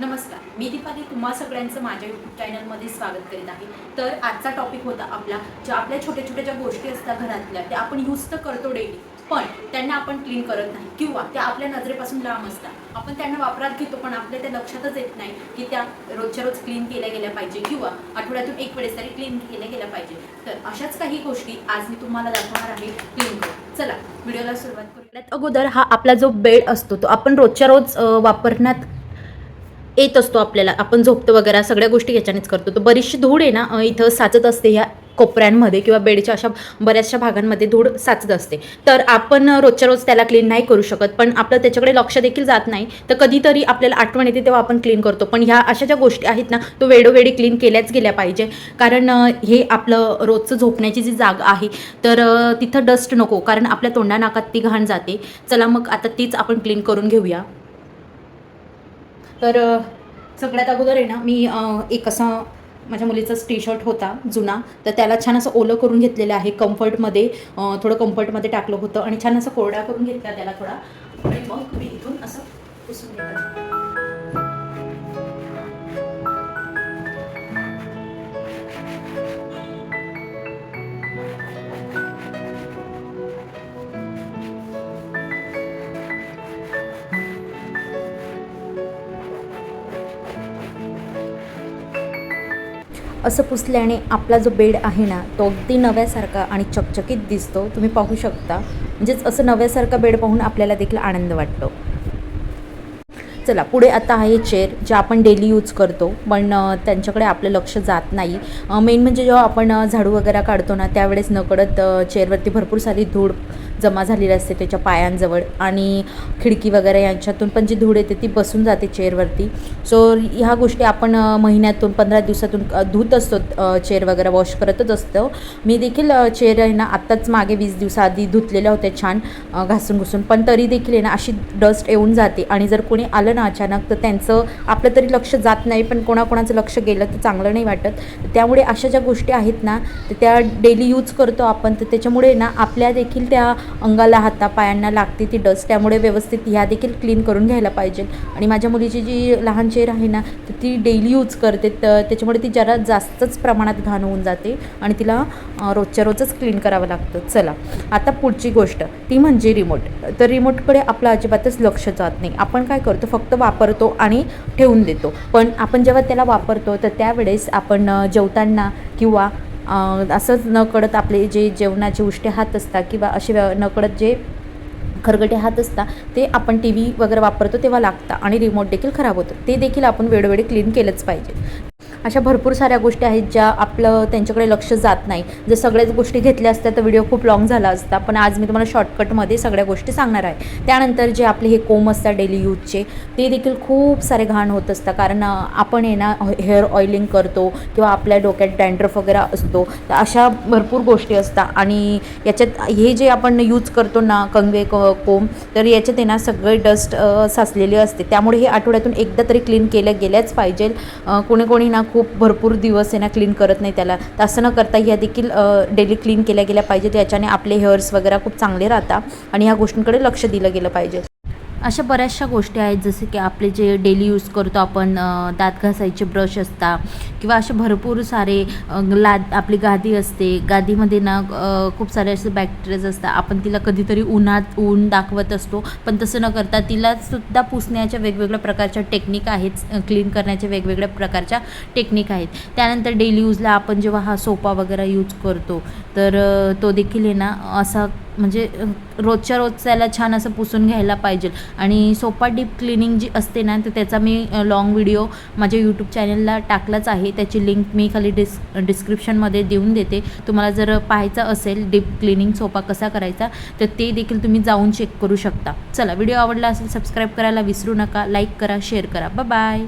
नमस्कार मी दीपाली तुम्हा सगळ्यांचं माझ्या यूट्यूब चॅनलमध्ये स्वागत करीत आहे. तर आजचा टॉपिक होता आपला ज्या आपल्या छोट्या छोट्या ज्या गोष्टी असतात घरातल्या त्या आपण यूज तर करतो डेली पण त्यांना आपण क्लीन करत नाही. किंवा त्या आपल्या नजरेपासून लांब असतात. आपण त्यांना वापरात घेतो पण आपल्या त्या लक्षातच येत नाही की त्या रोजच्या रोज क्लीन केल्या गेल्या पाहिजे किंवा आठवड्यातून एक वेळेस तरी क्लीन केल्या गेल्या पाहिजे. तर अशाच काही गोष्टी आज मी तुम्हाला दाखवणार आहे क्लीन करून. चला व्हिडिओला सुरुवात करूयात अगोदर हा आपला जो बेड असतो तो आपण रोजच्या रोज वापरण्यात येत असतो आपल्याला. आपण झोपतो वगैरे सगळ्या गोष्टी याच्यानेच करतो. तर बरीचशी धूळ आहे ना इथं साचत असते ह्या कोपऱ्यांमध्ये किंवा बेडच्या अशा बऱ्याचशा भागांमध्ये धूळ साचत असते. तर आपण रोजच्या रोज त्याला क्लीन नाही करू शकत. पण आपलं त्याच्याकडे लक्ष देखील जात नाही. तर कधीतरी आपल्याला आठवण येते तेव्हा आपण क्लीन करतो. पण ह्या अशा ज्या गोष्टी आहेत ना तो वेळोवेळी क्लीन केल्याच गेल्या पाहिजे. कारण हे आपलं रोजचं झोपण्याची जी जागा आहे तर तिथं डस्ट नको. कारण आपल्या तोंडा नाकात ती घाण जाते. चला मग आता तीच आपण क्लीन करून घेऊया. तर सगळ्यात अगोदर आहे ना मी एक असा माझ्या मुलीचाच टी शर्ट होता जुना. तर त्याला छान असं ओलं करून घेतलेलं आहे कम्फर्टमध्ये थोडं कम्फर्टमध्ये टाकलं होतं. आणि छान असं कोरडा करून घेतला त्याला थोडा. आणि मग मी इथून असं पुसून घेतलं. असं पुसल्याने आपला जो बेड आहे ना तो अगदी नव्यासारखा आणि चकचकीत दिसतो. तुम्ही पाहू शकता. म्हणजेच असं नव्यासारखा बेड पाहून आपल्याला देखील आनंद वाटतो. चला पुढे आता आहे चेअर जे आपण डेली यूज करतो. पण त्यांच्याकडे आपलं लक्ष जात नाही. मेन म्हणजे जेव्हा आपण झाडू वगैरे काढतो ना त्यावेळेस नकळत चेअरवरती भरपूर सारी धूळ जमा झालेली असते त्याच्या पायांजवळ आणि खिडकी वगैरे यांच्यातून पण जी धूळ येते ती बसून जाते चेअरवरती. सो ह्या गोष्टी आपण महिन्यातून पंधरा दिवसातून धुत असतो चेअर वगैरे वॉश करतच असतो. मी देखील चेअर आहे ना आत्ताच मागे वीस दिवसाआधी धुतलेल्या होत्या छान घासून घुसून. पण तरी देखील आहे ना अशी डस्ट येऊन जाते आणि जर कोणी आलं ना अचानक तर त्यांचं आपलं तरी लक्ष जात नाही पण कोणाकोणाचं लक्ष गेलं तर चांगलं नाही वाटत. त्यामुळे अशा ज्या गोष्टी आहेत ना तर त्या डेली यूज करतो आपण. तर त्याच्यामुळे ना आपल्या देखील त्या अंगाला हातापायांना लागते ती डस्ट त्यामुळे व्यवस्थित ह्या देखील क्लीन करून घ्यायला पाहिजे. आणि माझ्या मुलीची जी लहान चेअर आहे ना तर ती डेली यूज करते. तर त्याच्यामुळे ती जरा जास्तच प्रमाणात घाण होऊन जाते आणि तिला रोजच्या रोजच क्लीन करावं लागतं. चला आता पुढची गोष्ट. ती म्हणजे रिमोट तर रिमोटकडे आपलं अजिबातच लक्ष जात नाही. आपण काय करतो फक्त वापरतो आणि ठेवून देतो. पण आपण जेव्हा त्याला वापरतो तर त्यावेळेस आपण जेवताना किंवा असंच नकळत आपले जे जेवणाचे उष्टे हात असतात किंवा असे व्य- नकळत जे खरगटे हात असतात ते आपण टी व्ही वगैरे वापरतो तेव्हा लागतं आणि रिमोट देखील खराब होतं. ते देखील आपण वेळोवेळी क्लीन केलंच पाहिजे. अशा भरपूर साऱ्या गोष्टी आहेत ज्या आपलं त्यांच्याकडे लक्ष जात नाही. जर सगळ्याच गोष्टी घेतल्या असत्या तर व्हिडिओ खूप लॉंग झाला असता. पण आज मी तुम्हाला शॉर्टकटमध्ये सगळ्या गोष्टी सांगणार आहे. त्यानंतर जे आपले हे कोम असतात डेली यूजचे ते देखील खूप सारे घाण होत असतात. कारण आपण आहे ना हेअर ऑइलिंग करतो किंवा आपल्या डोक्यात डँड्रफ वगैरे असतो तर अशा भरपूर गोष्टी असतात. आणि याच्यात हे जे आपण यूज करतो ना कंगवे क तर याच्यात आहे ना सगळे डस्ट साचलेली असते. त्यामुळे हे आठवड्यातून एकदा तरी क्लीन केल्या गेल्याच पाहिजे कोणी कोणी ना खूप भरपूर दिवस आहे ना क्लीन करत नाही त्याला. तर असं न करता ह्या देखील डेली क्लीन केल्या गेल्या पाहिजेत. याच्याने आपले हेअर्स वगैरे खूप चांगले राहतात. आणि ह्या गोष्टींकडे लक्ष दिलं गेलं पाहिजे. अशा बऱ्याचशा गोष्टी आहेत जसे की आपले जे डेली यूज करतो आपण दात घासायचे ब्रश असतात किंवा असे भरपूर सारे ला लाद आपली गादी असते. गादीमध्ये ना खूप सारे असे बॅक्टेरियाज असतात. आपण तिला कधीतरी उन्हात ऊन दाखवत असतो पण तसं न करता तिला सुद्धा पुसण्याच्या वेगवेगळ्या प्रकारच्या टेक्निक आहेत क्लीन करण्याच्या वेगवेगळ्या प्रकारच्या टेक्निक आहेत. त्यानंतर डेली यूजला आपण जेव्हा हा सोपा वगैरे यूज करतो तर तो देखील आहे ना असा म्हणजे रोजच्या रोज त्याला छान असं पुसून घ्यायला पाहिजे. आणि सोपा डीप क्लिनिंग जी असते ना तर त्याचा मी लॉंग व्हिडिओ माझ्या यूट्यूब चॅनलला टाकलाच आहे. त्याची लिंक मी खाली डिस् डिस्क्रिप्शनमध्ये देऊन देते. तुम्हाला जर पाहायचं असेल डीप क्लिनिंग सोपा कसा करायचा तर ते देखील तुम्ही जाऊन चेक करू शकता. चला व्हिडिओ आवडला असेल सबस्क्राईब करायला विसरू नका. लाईक करा शेअर करा. बाय